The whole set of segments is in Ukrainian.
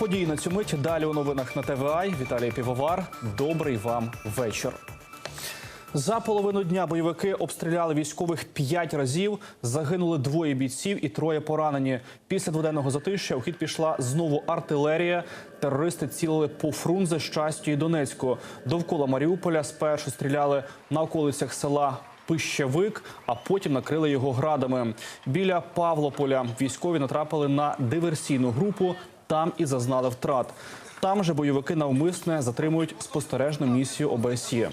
події на цю мить. Далі у новинах на ТВА. Віталій Півовар. Добрий вам вечір. За половину дня бойовики обстріляли військових п'ять разів. Загинули двоє бійців і троє поранені. Після дводенного затища у хід пішла знову артилерія. Терористи цілили по Фрунзе, Щастю і Донецьку. Довкола Маріуполя спершу стріляли на околицях села. Пищевик, а потім накрили його градами. Біля Павлополя військові натрапили на диверсійну групу. Там і зазнали втрат. Там же бойовики навмисне затримують спостережну місію ОБСЄ.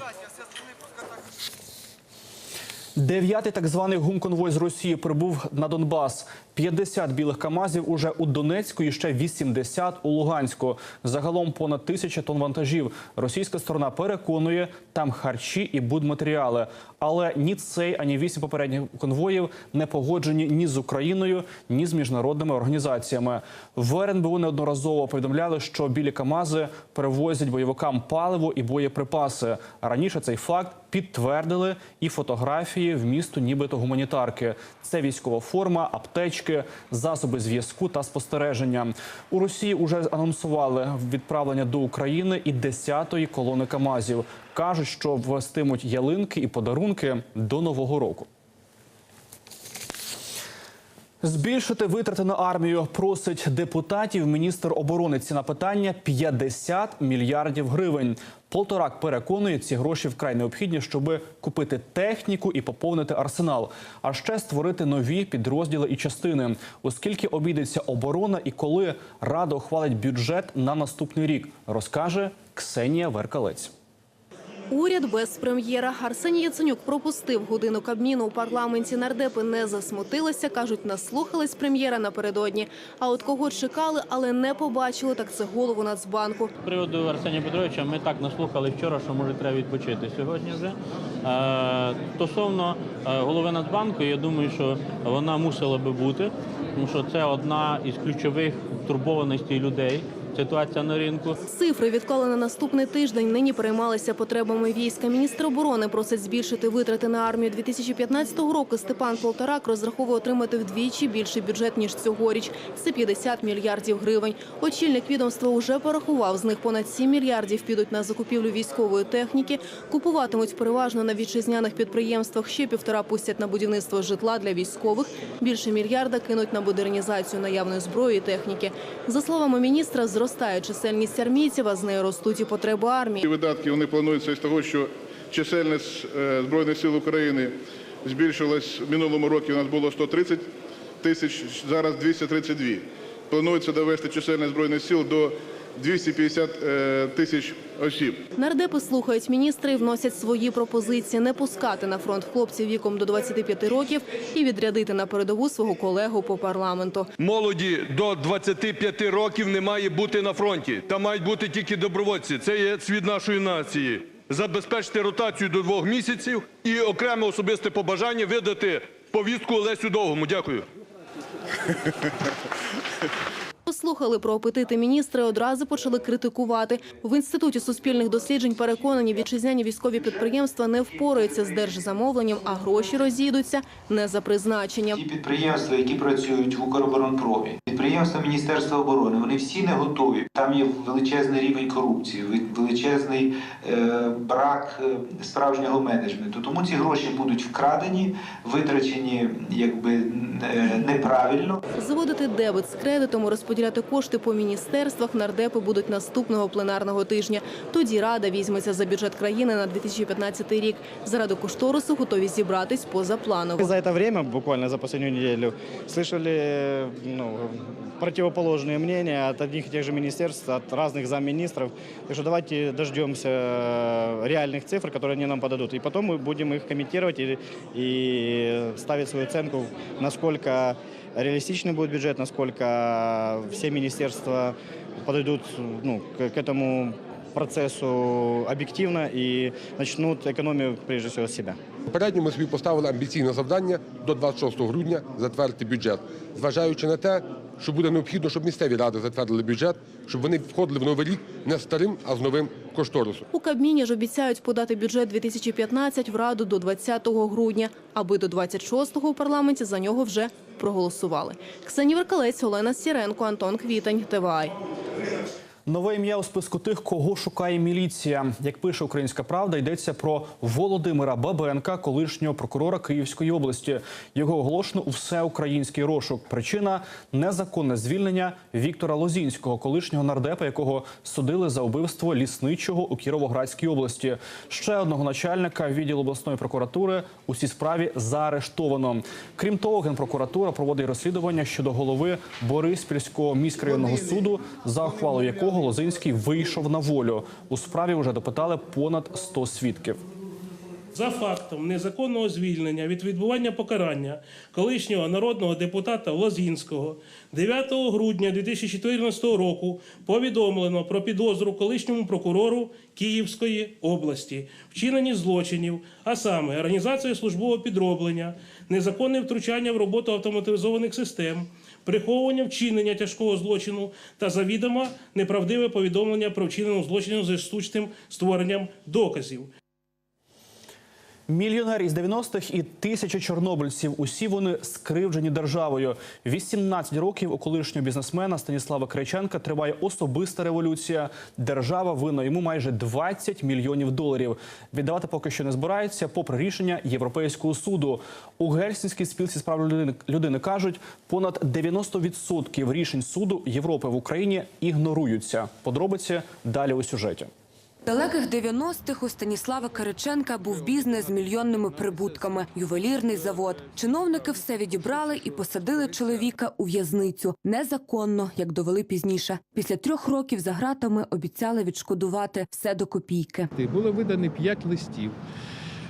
Дев'ятий так званий гумконвой з Росії прибув на Донбас. 50 білих камазів уже у Донецьку і ще 80 у Луганську. Загалом понад тисяча тонн вантажів. Російська сторона переконує, там харчі і будматеріали. Але ні цей, ані вісім попередніх конвоїв не погоджені ні з Україною, ні з міжнародними організаціями. В РНБУ неодноразово повідомляли, що білі камази перевозять бойовикам паливо і боєприпаси. Раніше цей факт підтвердили і фотографії в місту, нібито гуманітарки. Це військова форма, аптечки, засоби зв'язку та спостереження. У Росії вже анонсували відправлення до України і 10-ї колони Камазів. кажуть, що ввестимуть ялинки і подарунки до нового року. Збільшити витрати на армію просить депутатів міністр оборони. Ціна питання 50 мільярдів гривень. Полторак переконує, ці гроші вкрай необхідні, щоб купити техніку і поповнити арсенал, а ще створити нові підрозділи і частини, оскільки обійдеться оборона і коли рада ухвалить бюджет на наступний рік, розкаже Ксенія Веркалець. Уряд без прем'єра Арсеній Яценюк пропустив годину Кабміну у парламенті. Нардепи не засмутилися, кажуть, наслухались прем'єра напередодні. А от кого чекали, але не побачили, так це голову Нацбанку. З приводу Арсенія Петровича ми так наслухали вчора, що може треба відпочити сьогодні вже. Е, Стосовно е, голови Нацбанку, я думаю, що вона мусила би бути, тому що це одна із ключових турбованостей людей. Ситуація на ринку. Цифри відклали на наступний тиждень. Нині переймалися потребами війська. Міністр оборони просить збільшити витрати на армію 2015 року. Степан Полторак розраховує отримати вдвічі більший бюджет ніж цьогоріч. Це 50 мільярдів гривень. Очільник відомства уже порахував. З них понад 7 мільярдів підуть на закупівлю військової техніки. Купуватимуть переважно на вітчизняних підприємствах. Ще півтора пустять на будівництво житла для військових. Більше мільярда кинуть на модернізацію наявної зброї і техніки. За словами міністра, зростає чисельність армійців, а з нею ростуть і потреби армії. Видатки вони плануються із того, що чисельність е, Збройних сил України збільшилась в минулому році. У нас було 130 тисяч, зараз 232. Планується довести чисельність Збройних сил до 250 е, тисяч осіб. Нардепи слухають міністри і вносять свої пропозиції не пускати на фронт хлопців віком до 25 років і відрядити на передову свого колегу по парламенту. Молоді до 25 років не має бути на фронті. Там мають бути тільки добровольці. Це є світ нашої нації. Забезпечити ротацію до двох місяців і окреме особисте побажання видати повістку Олесю Довгому. Дякую. Послухали про апетити міністри, одразу почали критикувати. В інституті суспільних досліджень переконані, вітчизняні військові підприємства не впораються з держзамовленням, а гроші розійдуться не за призначенням. Ті підприємства, які працюють в Укроборонпромі, підприємства Міністерства оборони, вони всі не готові. Там є величезний рівень корупції, величезний е, брак е, справжнього менеджменту. Тому ці гроші будуть вкрадені, витрачені якби е, неправильно. Заводити дебет з кредитом і розподіляти кошти по міністерствах нардепи будуть наступного пленарного тижня. Тоді рада візьметься за бюджет країни на 2015 рік. Заради кошторису готові зібратись позапланово. За это время, буквально за последнюю неделю, слышали ну, противоположные мнения от одних и тех же министерств, от разных замминистров. Так что давайте дождемся э, реальных цифр, которые они нам подадут. И потом мы будем их комментировать и, и ставить свою оценку, насколько реалистичный будет бюджет, насколько все министерства подойдут ну, к, к этому процессу объективно и начнут экономию прежде всего с себя. Попередньо ми собі поставили амбіційне завдання до 26 грудня затвердити бюджет, зважаючи на те, що буде необхідно, щоб місцеві ради затвердили бюджет, щоб вони входили в новий рік не старим, а з новим кошторисом. У Кабміні ж обіцяють подати бюджет 2015 в Раду до 20 грудня, аби до 26-го у парламенті за нього вже проголосували. Ксенія Веркалець, Олена Сіренко, Антон Квітень, ТВАЙ. Нове ім'я у списку тих, кого шукає міліція. Як пише Українська Правда, йдеться про Володимира Бабенка, колишнього прокурора Київської області. Його оголошено у всеукраїнський розшук. Причина незаконне звільнення Віктора Лозінського, колишнього нардепа, якого судили за вбивство лісничого у Кіровоградській області. Ще одного начальника відділу обласної прокуратури у цій справі заарештовано. Крім того, генпрокуратура проводить розслідування щодо голови Бориспільського міськрайонного суду, за ухвалою якого Лозинський вийшов на волю. У справі вже допитали понад 100 свідків. За фактом незаконного звільнення від відбування покарання колишнього народного депутата Лозінського 9 грудня 2014 року повідомлено про підозру колишньому прокурору Київської області, вчинені злочинів, а саме організація службового підроблення, незаконне втручання в роботу автоматизованих систем, приховування вчинення тяжкого злочину та завідомо неправдиве повідомлення про вчинену злочину зі штучним створенням доказів. Мільйонер із 90-х і тисячі чорнобильців. Усі вони скривджені державою. 18 років у колишнього бізнесмена Станіслава Криченка триває особиста революція. Держава винна йому майже 20 мільйонів доларів. Віддавати поки що не збирається, попри рішення Європейського суду. У Гельсінській спілці з прав людини, людини кажуть, понад 90% рішень суду Європи в Україні ігноруються. Подробиці далі у сюжеті. Далеких 90-х у Станіслава Кириченка був бізнес з мільйонними прибутками, ювелірний завод. Чиновники все відібрали і посадили чоловіка у в'язницю. Незаконно, як довели пізніше. Після трьох років за гратами обіцяли відшкодувати все до копійки. Було видано п'ять листів.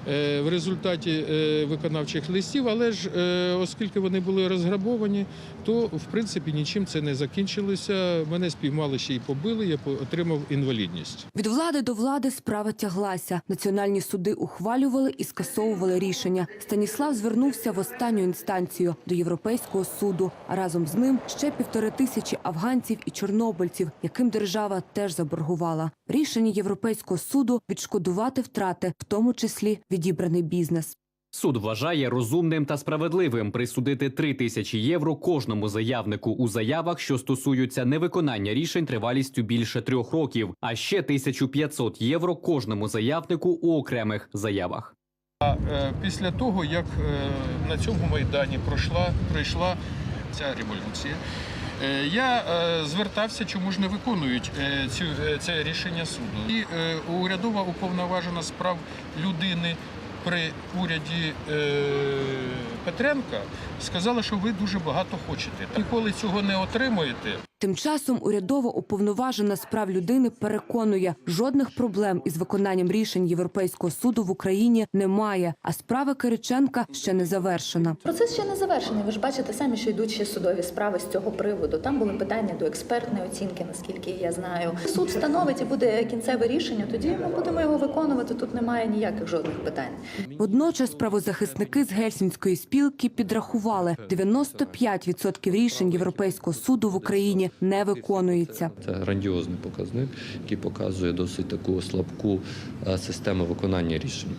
Е, В результаті е, виконавчих листів, але ж е, оскільки вони були розграбовані, то в принципі нічим це не закінчилося. Мене спіймали ще й побили. Я отримав інвалідність. Від влади до влади справа тяглася. Національні суди ухвалювали і скасовували рішення. Станіслав звернувся в останню інстанцію до Європейського суду. А разом з ним ще півтори тисячі афганців і чорнобильців, яким держава теж заборгувала. Рішення Європейського суду відшкодувати втрати, в тому числі відібраний бізнес. Суд вважає розумним та справедливим присудити 3 тисячі євро кожному заявнику у заявах, що стосуються невиконання рішень тривалістю більше трьох років, а ще 1500 євро кожному заявнику у окремих заявах. Е, Після того, як е, на цьому майдані пройшла, пройшла ця революція, я е, звертався, чому ж не виконують е, цю, е, це рішення суду. І е, урядова уповноважена справ людини при уряді е, Петренка сказала, що ви дуже багато хочете. Ніколи цього не отримуєте. Тим часом урядово уповноважена з прав людини переконує, жодних проблем із виконанням рішень Європейського суду в Україні немає, а справа Кириченка ще не завершена. Процес ще не завершений. Ви ж бачите самі, що йдуть ще судові справи з цього приводу. Там були питання до експертної оцінки, наскільки я знаю. Суд встановить і буде кінцеве рішення. Тоді ми будемо його виконувати. Тут немає ніяких жодних питань. Водночас правозахисники з Гельсінської спілки підрахували 95% рішень Європейського суду в Україні не виконується. Це грандіозний показник, який показує досить таку слабку е, систему виконання рішень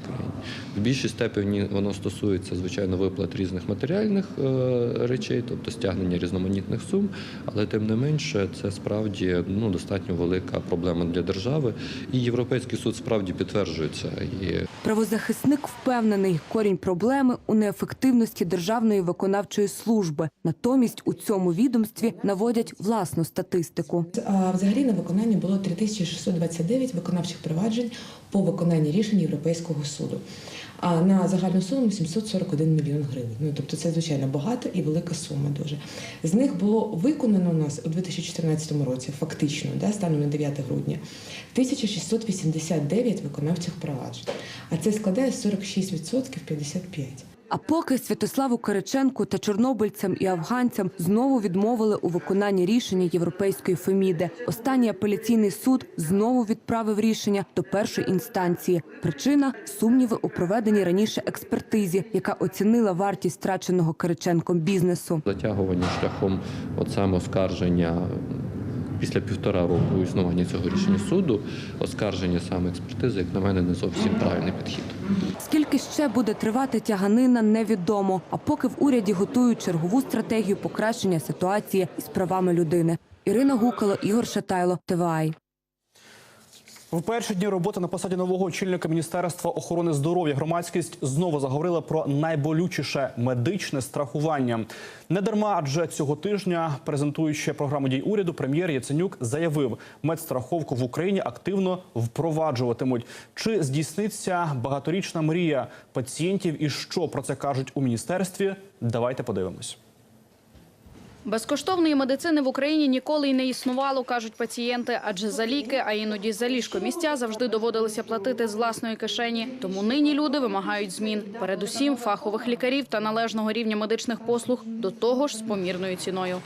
в В більшій степені воно стосується звичайно виплат різних матеріальних е, речей, тобто стягнення різноманітних сум, але тим не менше це справді ну достатньо велика проблема для держави. І Європейський суд справді підтверджує це. І Правозахисник впевнений, корінь проблеми у неефективності державної виконавчої служби. Натомість у цьому відомстві наводять власну статистику. Взагалі на виконанні було 3629 виконавчих проваджень по виконанні рішень Європейського суду. А на загальну суму 741 мільйон гривень. Ну тобто це звичайно багато і велика сума дуже. З них було виконано у нас у 2014 році, фактично, да, станом на 9 грудня, 1689 виконавчих проваджень. А це складає 46% 55%. А поки Святославу Кириченку та чорнобильцям і афганцям знову відмовили у виконанні рішення Європейської Феміди. Останній апеляційний суд знову відправив рішення до першої інстанції. Причина сумніви у проведеній раніше експертизі, яка оцінила вартість втраченого Кириченком бізнесу. затягування шляхом от саме оскарження після півтора року існування цього рішення суду, оскарження саме експертизи, як на мене, не зовсім правильний підхід. Скільки ще буде тривати тяганина, невідомо. А поки в уряді готують чергову стратегію покращення ситуації із правами людини. Ірина Гукало, Ігор Шатайло, ТВАЙ. В перші дні роботи на посаді нового очільника міністерства охорони здоров'я громадськість знову заговорила про найболючіше медичне страхування. Не дарма, адже цього тижня, презентуючи програму дій уряду, прем'єр Яценюк заявив, медстраховку в Україні активно впроваджуватимуть. Чи здійсниться багаторічна мрія пацієнтів і що про це кажуть у міністерстві? Давайте подивимось. Безкоштовної медицини в Україні ніколи й не існувало, кажуть пацієнти, адже за ліки, а іноді за ліжко місця завжди доводилося платити з власної кишені. Тому нині люди вимагають змін, передусім фахових лікарів та належного рівня медичних послуг, до того ж з помірною ціною.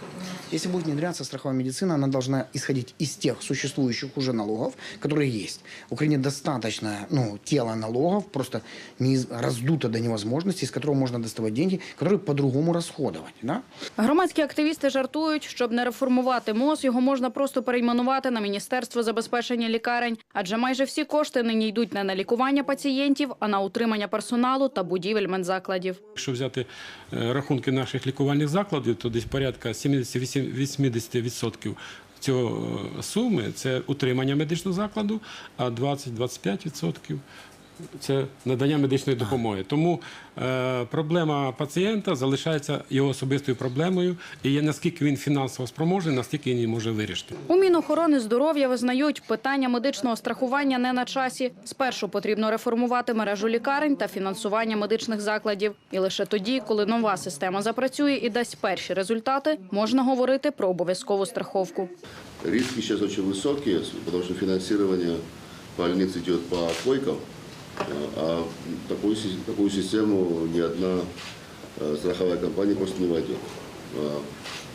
Если будет внедряться страховая медицина, она должна исходить из тех существующих уже налогов, которые есть. В Украине достаточно ну, тела налогов, просто не раздуто до невозможности, из которого можно доставать деньги, которые по-другому расходовать. Да? Громадські активісти жартують, щоб не реформувати МОЗ, його можна просто перейменувати на Міністерство забезпечення лікарень, адже майже всі кошти нині йдуть не на лікування пацієнтів, а на утримання персоналу та будівель медзакладів. Якщо взяти е, рахунки наших лікувальних закладів, то десь порядка 70-80% цього е, суми це утримання медичного закладу, а 20-25% це надання медичної допомоги. Тому е, проблема пацієнта залишається його особистою проблемою, і є наскільки він фінансово спроможний, настільки він її може вирішити. У Мінохорони здоров'я визнають, питання медичного страхування не на часі. Спершу потрібно реформувати мережу лікарень та фінансування медичних закладів. І лише тоді, коли нова система запрацює і дасть перші результати, можна говорити про обов'язкову страховку. Риски сейчас очень высокие, потому что финансирование больниц идет по койкам, а такую, такую систему ни одна страховая компания просто не войдет.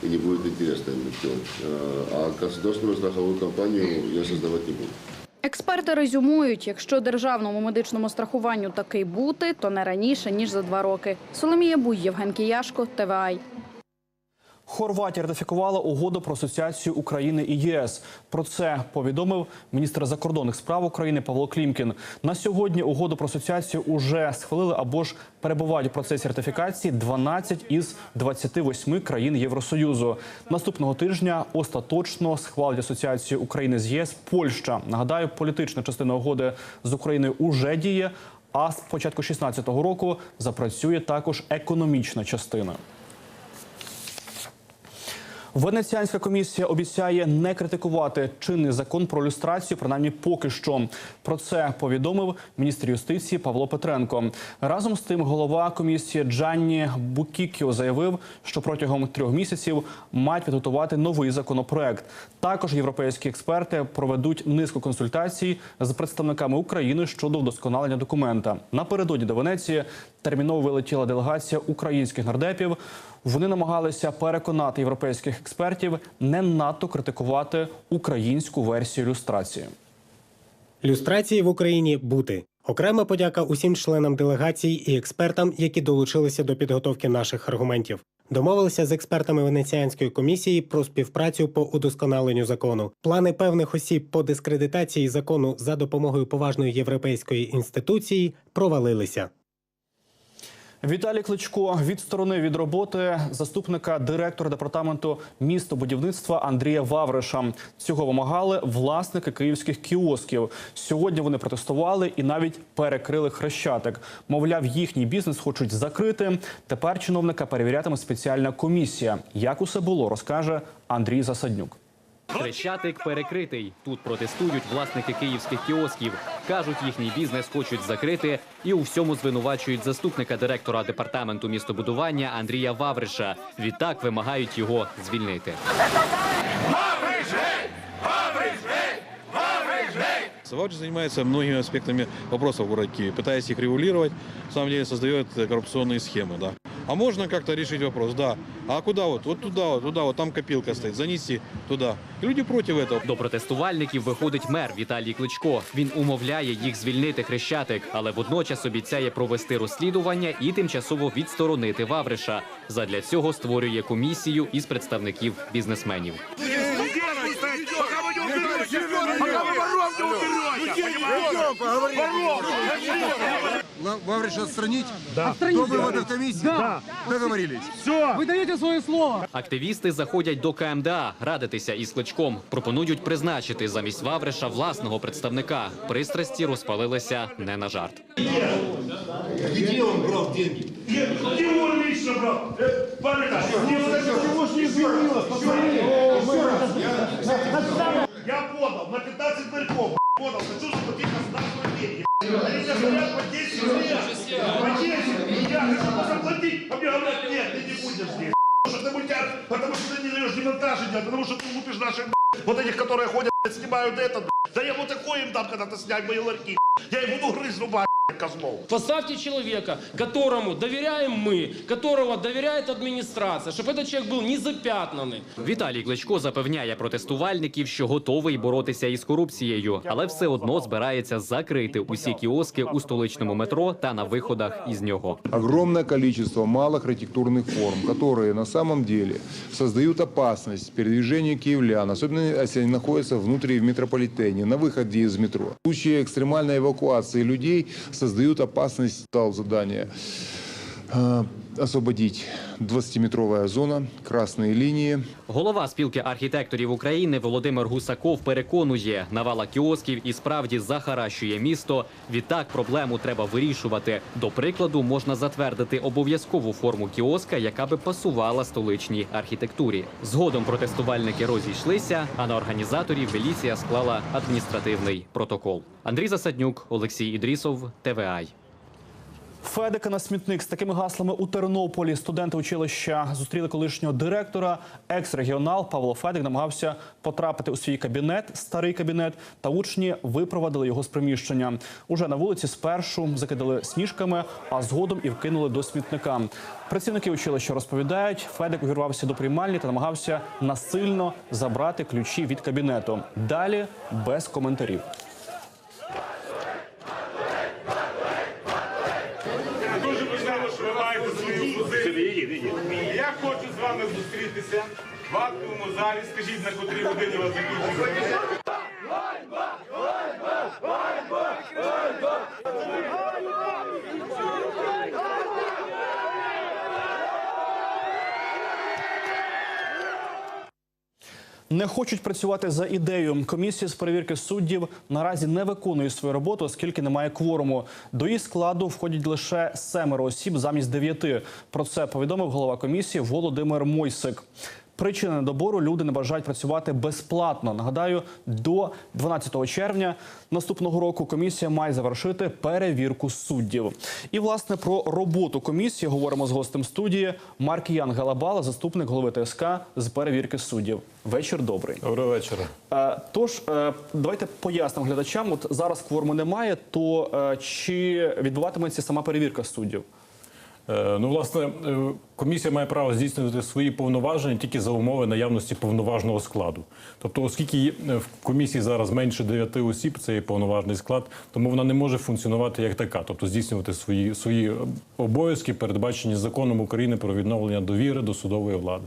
И не будет интересно им делать. А государственную страховую компанию я создавать не буду. Експерти резюмують, якщо державному медичному страхуванню таки бути, то не раніше ніж за два роки. Соломія Буй, Євген Кияшко, ТВАЙ. Хорватія ратифікувала угоду про асоціацію України і ЄС. Про це повідомив міністр закордонних справ України Павло Клімкін. На сьогодні угоду про асоціацію уже схвалили або ж перебувають у процесі ратифікації 12 із 28 країн Євросоюзу. Наступного тижня остаточно схвалить асоціацію України з ЄС Польща. Нагадаю, політична частина угоди з Україною уже діє. А з початку 2016 року запрацює також економічна частина. Венеціанська комісія обіцяє не критикувати чинний закон про люстрацію, принаймні поки що. Про це повідомив міністр юстиції Павло Петренко. Разом з тим, голова комісії Джанні Букікіо заявив, що протягом трьох місяців мають підготувати новий законопроект. Також європейські експерти проведуть низку консультацій з представниками України щодо вдосконалення документа. Напередодні до Венеції терміново вилетіла делегація українських нардепів. Вони намагалися переконати європейських експертів не надто критикувати українську версію люстрації. Люстрації в Україні бути. Окрема подяка усім членам делегації і експертам, які долучилися до підготовки наших аргументів. Домовилися з експертами Венеціанської комісії про співпрацю по удосконаленню закону. Плани певних осіб по дискредитації закону за допомогою поважної європейської інституції провалилися. Віталій Кличко відсторонив від роботи заступника директора департаменту містобудівництва Андрія Вавриша. Цього вимагали власники київських кіосків. Сьогодні вони протестували і навіть перекрили хрещатик. Мовляв, їхній бізнес хочуть закрити. Тепер чиновника перевірятиме спеціальна комісія. Як усе було, розкаже Андрій Засаднюк. Хрещатик перекритий. Тут протестують власники київських кіосків. Кажуть, їхній бізнес хочуть закрити і у всьому звинувачують заступника директора департаменту містобудування Андрія Вавриша. Відтак вимагають його звільнити. Савач занимается многими аспектами вопросов в городе Киеве, пытаясь их регулировать, на самом деле создает э, коррупционные схемы, да. А можно как-то решить вопрос, да. А куда вот? Вот туда, вот туда, вот там копилка стоит, занести туда. Люди против этого. До протестувальників виходить мер Віталій Кличко. Він умовляє їх звільнити хрещатик, але водночас обіцяє провести розслідування і тимчасово відсторонити Вавриша. Задля цього створює комісію із представників бізнесменів. Лавриш отстранить? Да. Кто выводов комиссии? Да. Договорились. Все. Вы даете свое слово. Активісти заходять до КМДА радитися із Кличком. Пропонують призначити замість Вавриша власного представника. Пристрасті розпалилися не на жарт. Где он брал деньги? Где он лично брал? Памятаешь? Мне вот это всего ж не изменилось. Посмотри. Я подал на 15 моряков. Подал. Хочу заплатить государственные деньги. Я хочу заплатить. А мне говорят, нет, ты не будешь здесь. Потому что ты мультяк, потому что ты не даешь демонтажи делать, потому что ты лупишь наших вот этих, которые ходят, снимают этот. Да я вот такой им дам, когда ты снять мои ларьки. Я их буду грызть зубами, козлов. Поставьте человека, которому доверяем мы, которого доверяет администрация, чтобы этот человек был не запятнанный. Віталій Кличко запевняє протестувальників, що готовий боротися із корупцією, але все одно збирається закрити усі кіоски у столичному метро та на виходах із нього. огромное количество малых архитектурных форм, которые на самом деле создают опасность передвижению киевлян, особенно если они находятся внутри в метрополитене, на выходе из метро. В случае экстремальной эвакуации людей создают опасность, э, освободить 20-метровая зона, красные линии, Голова спілки архітекторів України Володимир Гусаков переконує, навала кіосків і справді захаращує місто. Відтак проблему треба вирішувати. До прикладу, можна затвердити обов'язкову форму кіоска, яка би пасувала столичній архітектурі. Згодом протестувальники розійшлися, а на організаторів міліція склала адміністративний протокол. Андрій Засаднюк, Олексій Ідрісов, ТВАЙ. Федика на смітник з такими гаслами у Тернополі студенти училища зустріли колишнього директора. Екс-регіонал Павло Федик намагався потрапити у свій кабінет, старий кабінет, та учні випровадили його з приміщення. Уже на вулиці спершу закидали сніжками, а згодом і вкинули до смітника. Працівники училища розповідають, Федик увірвався до приймальні та намагався насильно забрати ключі від кабінету. Далі без коментарів. Дуже важливо, що ви маєте свою позицію. Я хочу з вами зустрітися в актовому залі. Скажіть, на котрій годині вас закінчується. Не хочуть працювати за ідею. Комісія з перевірки суддів наразі не виконує свою роботу, оскільки немає кворуму. До її складу входять лише семеро осіб замість дев'яти. Про це повідомив голова комісії Володимир Мойсик. Причина недобору люди не бажають працювати безплатно. Нагадаю, до 12 червня наступного року комісія має завершити перевірку суддів. І власне про роботу комісії говоримо з гостем студії Маркіян Галабала, заступник голови ТСК з перевірки суддів. Вечір добрий. Доброго вечора. Е, Тож е, давайте пояснимо глядачам. От зараз кворуму немає. То е, чи відбуватиметься сама перевірка суддів? Е, Ну, власне, е, комісія має право здійснювати свої повноваження тільки за умови наявності повноважного складу. Тобто, оскільки е, в комісії зараз менше 9 осіб, це є повноважний склад, тому вона не може функціонувати як така, тобто здійснювати свої, свої обов'язки, передбачені законом України про відновлення довіри до судової влади.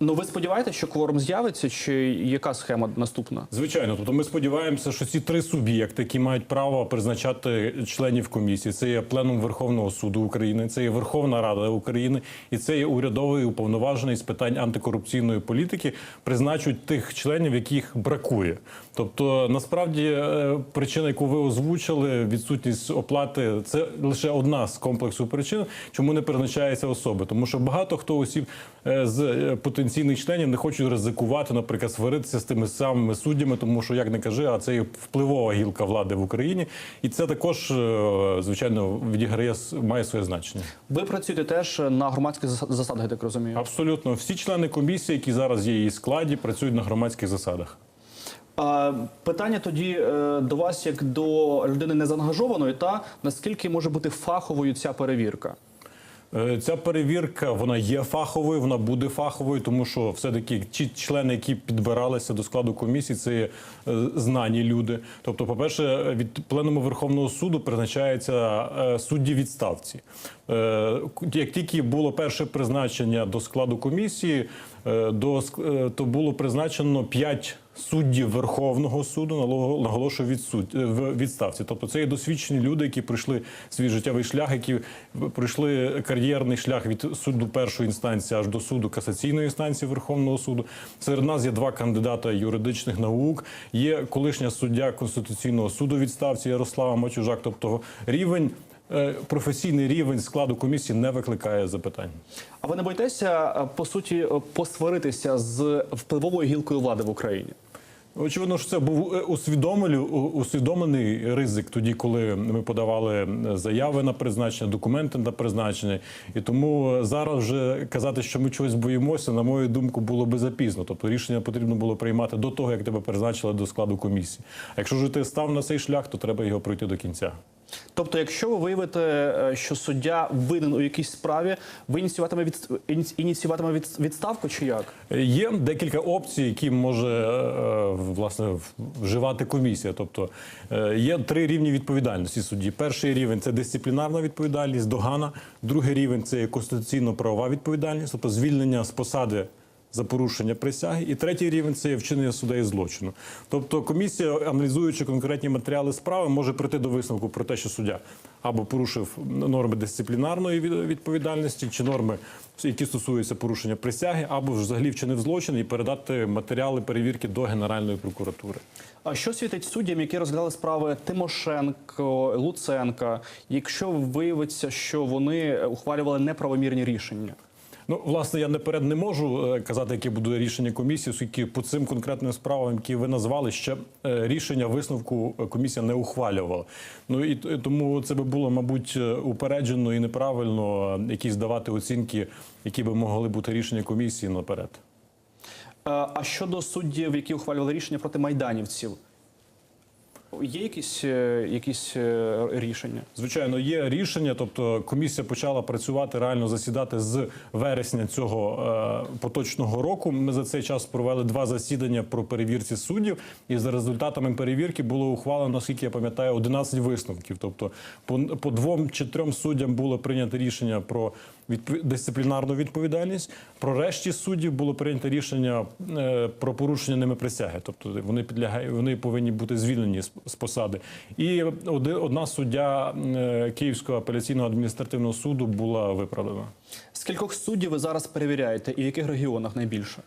Ну ви сподіваєтеся, що кворум з'явиться, чи яка схема наступна? Звичайно, тобто ми сподіваємося, що ці три суб'єкти, які мають право призначати членів комісії, це є пленум Верховного суду України, це є Верховна Рада України і це є урядовий уповноважений з питань антикорупційної політики, призначують тих членів, яких бракує. Тобто, насправді, е, причина, яку ви озвучили, відсутність оплати, це лише одна з комплексу причин, чому не призначаються особи. Тому що багато хто осіб е, з е, потенційних членів не хочуть ризикувати, наприклад, сваритися з тими самими суддями, тому що як не кажи, а це є впливова гілка влади в Україні, і це також звичайно відіграє має своє значення. Ви працюєте теж на громадських зас- засадах, я так розумію. Абсолютно всі члени комісії, які зараз є в її складі, працюють на громадських засадах. А, питання тоді е, до вас, як до людини незаангажованої, та наскільки може бути фаховою ця перевірка? Е, Ця перевірка вона є фаховою, вона буде фаховою, тому що все-таки ті члени, які підбиралися до складу комісії, це е, знані люди. Тобто, по-перше, від пленуму Верховного суду призначаються судді відставці. Як тільки було перше призначення до складу комісії, до е, то було призначено 5 суддів Верховного суду, наголо- наголошую від суд е, в відставці. Тобто це є досвідчені люди, які пройшли свій життєвий шлях, які пройшли кар'єрний шлях від суду першої інстанції аж до суду касаційної інстанції Верховного суду. Серед нас є два кандидата юридичних наук. Є колишня суддя Конституційного суду відставці Ярослава Мачужак. Тобто рівень. Е, Професійний рівень складу комісії не викликає запитань. А ви не боїтеся е, по суті е, посваритися з впливовою гілкою влади в Україні? Очевидно, що це був е, усвідомлений, ризик тоді, коли ми подавали заяви на призначення, документи на призначення. І тому зараз вже казати, що ми чогось боїмося, на мою думку, було би запізно. Тобто рішення потрібно було приймати до того, як тебе призначили до складу комісії. А якщо вже ти став на цей шлях, то треба його пройти до кінця. Тобто, якщо ви виявите, е, що суддя винен у якійсь справі, ви ініціюватиме від ініціюватиме від- відставку чи як? Є декілька опцій, які може е, власне вживати комісія. Тобто е, є три рівні відповідальності судді. Перший рівень це дисциплінарна відповідальність, догана. Другий рівень це конституційно-правова відповідальність, тобто звільнення з посади. За порушення присяги, і третій рівень це є вчинення суддею злочину. Тобто комісія, аналізуючи конкретні матеріали справи, може прийти до висновку про те, що суддя або порушив норми дисциплінарної відповідальності, чи норми, які стосуються порушення присяги, або взагалі вчинив злочин і передати матеріали перевірки до Генеральної прокуратури. А що світить суддям, які розглядали справи Тимошенко, Луценка, якщо виявиться, що вони ухвалювали неправомірні рішення? Ну, власне, я наперед не можу е, казати, яке буде рішення комісії, оскільки по цим конкретним справам, які ви назвали, ще е, рішення висновку е, комісія не ухвалювала. Ну і тому це би було, мабуть, упереджено і неправильно якісь давати оцінки, які би могли бути рішення комісії наперед. А щодо суддів, які ухвалювали рішення проти майданівців, є якісь, е, якісь е, рішення? Звичайно, є рішення. Тобто комісія почала працювати реально засідати з вересня цього е, поточного року. Ми за цей час провели два засідання про перевірці суддів, і за результатами перевірки було ухвалено, наскільки я пам'ятаю, 11 висновків. Тобто, по, по двом чи трьом суддям було прийнято рішення про дисциплінарну відповідальність. Про решті суддів було прийнято рішення е, про порушення ними присяги. Тобто вони підлягають, вони повинні бути звільнені з, посади. І одна суддя е, Київського апеляційного адміністративного суду була виправдана. Скількох суддів ви зараз перевіряєте і в яких регіонах найбільше?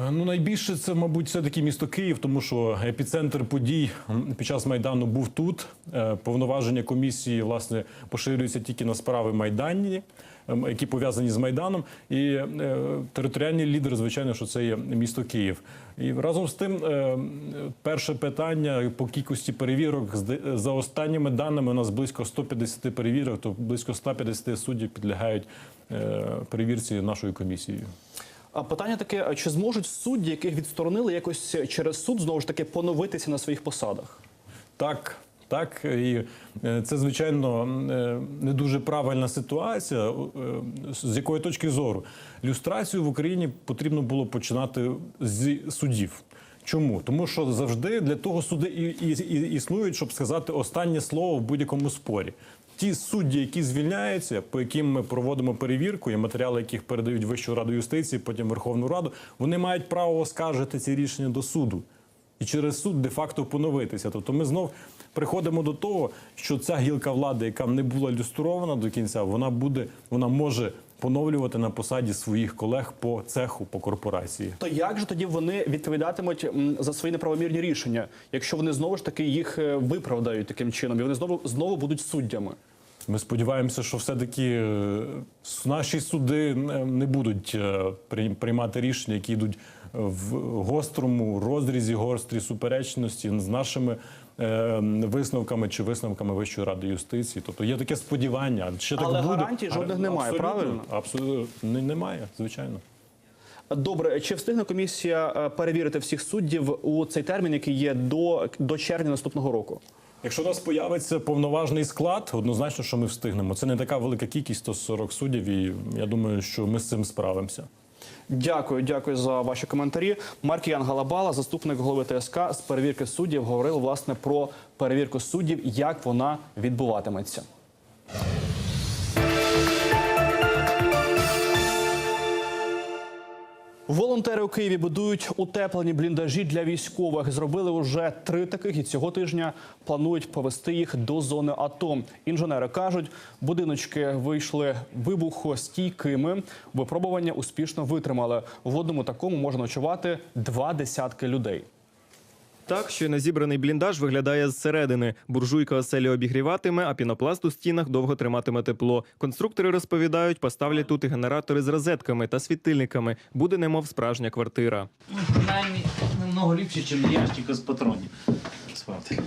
Е, Ну, найбільше це, мабуть, все таки місто Київ, тому що епіцентр подій під час майдану був тут. Повноваження комісії власне поширюються тільки на справи майданні, ем, які пов'язані з майданом. І е, територіальний лідер, звичайно, що це є місто Київ. І разом з тим, е, перше питання по кількості перевірок за останніми даними у нас близько 150 перевірок, то близько 150 суддів підлягають е, перевірці нашою комісією. А питання таке: чи зможуть судді, яких відсторонили, якось через суд знову ж таки поновитися на своїх посадах? Так, так. І е, це, звичайно, е, не дуже правильна ситуація. Е, З якої точки зору? Люстрацію в Україні потрібно було починати з судів. Чому? Тому що завжди для того суди і, і, і існують, щоб сказати останнє слово в будь-якому спорі. Ті судді, які звільняються, по яким ми проводимо перевірку, і матеріали, яких передають Вищу раду юстиції, потім Верховну Раду, вони мають право оскаржити ці рішення до суду і через суд де-факто поновитися. Тобто ми знов приходимо до того, що ця гілка влади, яка не була люстрована до кінця, вона буде, вона може поновлювати на посаді своїх колег по цеху, по корпорації. То як же тоді вони відповідатимуть за свої неправомірні рішення, якщо вони знову ж таки їх е, виправдають таким чином, і вони знову знову будуть суддями? Ми сподіваємося, що все-таки е, наші суди не будуть е, приймати рішення, які йдуть в гострому розрізі, гострій суперечності з нашими висновками чи висновками Вищої ради юстиції. Тобто є таке сподівання. Але так буде. гарантій жодних немає, Абсолютно, правильно? Абсолютно немає, звичайно. Добре, чи встигне комісія е, перевірити всіх суддів у цей термін, який є до, до червня наступного року? Якщо у нас появиться повноважний склад, однозначно, що ми встигнемо. Це не така велика кількість 140 суддів, і я думаю, що ми з цим справимося. Дякую, дякую за ваші коментарі. Маркіян Галабала, заступник голови ТСК з перевірки суддів, говорив власне про перевірку суддів, як вона відбуватиметься. Волонтери у Києві будують утеплені бліндажі для військових. Зробили уже три таких, і цього тижня планують повести їх до зони АТО. Інженери кажуть, будиночки вийшли вибухостійкими. Випробування успішно витримали. В одному такому можна ночувати два десятки людей. Так, що зібраний бліндаж виглядає зсередини. Буржуйка оселі обігріватиме, а пінопласт у стінах довго триматиме тепло. Конструктори розповідають, поставлять тут і генератори з розетками та світильниками. Буде немов справжня квартира. Ну, принаймні, намного ліпше, ніж ящик з патронів. Спати.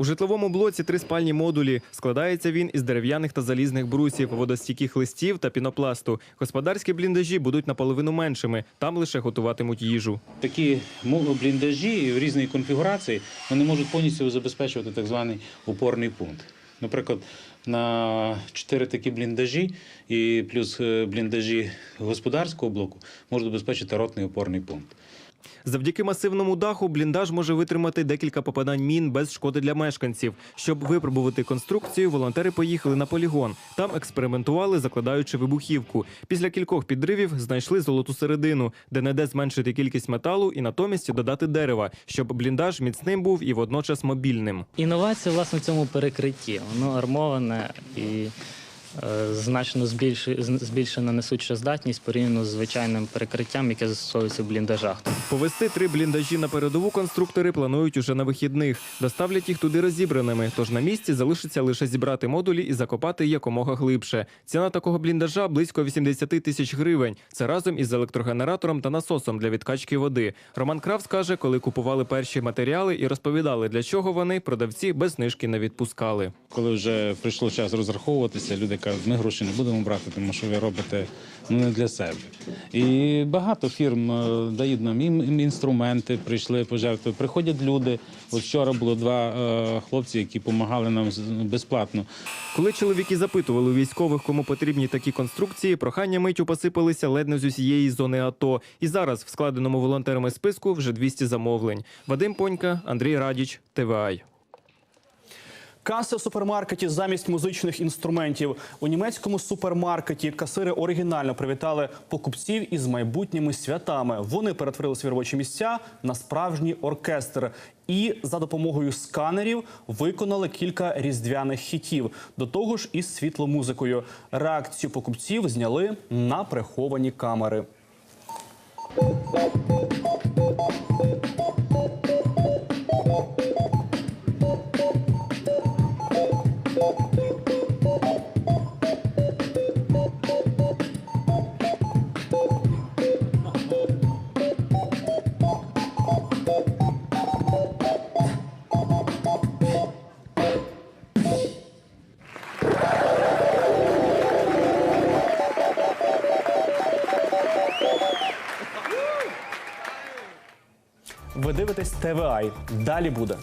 У житловому блоці три спальні модулі. Складається він із дерев'яних та залізних брусів, водостійких листів та пінопласту. Господарські бліндажі будуть наполовину меншими. Там лише готуватимуть їжу. Такі бліндажі в різної конфігурації вони можуть повністю забезпечувати так званий опорний пункт. Наприклад, на чотири такі бліндажі і плюс е, бліндажі господарського блоку можуть забезпечити ротний опорний пункт. Завдяки масивному даху бліндаж може витримати декілька попадань мін без шкоди для мешканців. Щоб випробувати конструкцію, волонтери поїхали на полігон. Там експериментували, закладаючи вибухівку. Після кількох підривів знайшли золоту середину, де не де зменшити кількість металу і натомість додати дерева, щоб бліндаж міцним був і водночас мобільним. Інновація власне в цьому перекритті. Воно армоване і значно збільшує, збільшена несуча здатність порівняно з звичайним перекриттям, яке застосовується в бліндажах. Повести три бліндажі на передову конструктори планують уже на вихідних. Доставлять їх туди розібраними. Тож на місці залишиться лише зібрати модулі і закопати якомога глибше. Ціна такого бліндажа близько 80 тисяч гривень. Це разом із електрогенератором та насосом для відкачки води. Роман Кравс каже, коли купували перші матеріали і розповідали, для чого вони продавці без знижки не відпускали. Коли вже прийшло час розраховуватися, люди кажуть, ми гроші не будемо брати, тому що ви робите ну, не для себе. І багато фірм е, дають нам і м- інструменти, прийшли пожертви. Приходять люди. От вчора було два е, хлопці, які допомагали нам безплатно. Коли чоловіки запитували у військових, кому потрібні такі конструкції, прохання миттю посипалися ледь з усієї зони АТО. І зараз в складеному волонтерами списку вже 200 замовлень. Вадим Понька, Андрій Радіч, ТВАЙ. Каси в супермаркеті замість музичних інструментів. У німецькому супермаркеті касири оригінально привітали покупців із майбутніми святами. Вони перетворили свої робочі місця на справжній оркестр. І за допомогою сканерів виконали кілька різдвяних хітів. До того ж, із світломузикою. Реакцію покупців зняли на приховані камери. ТВА. Далі буде.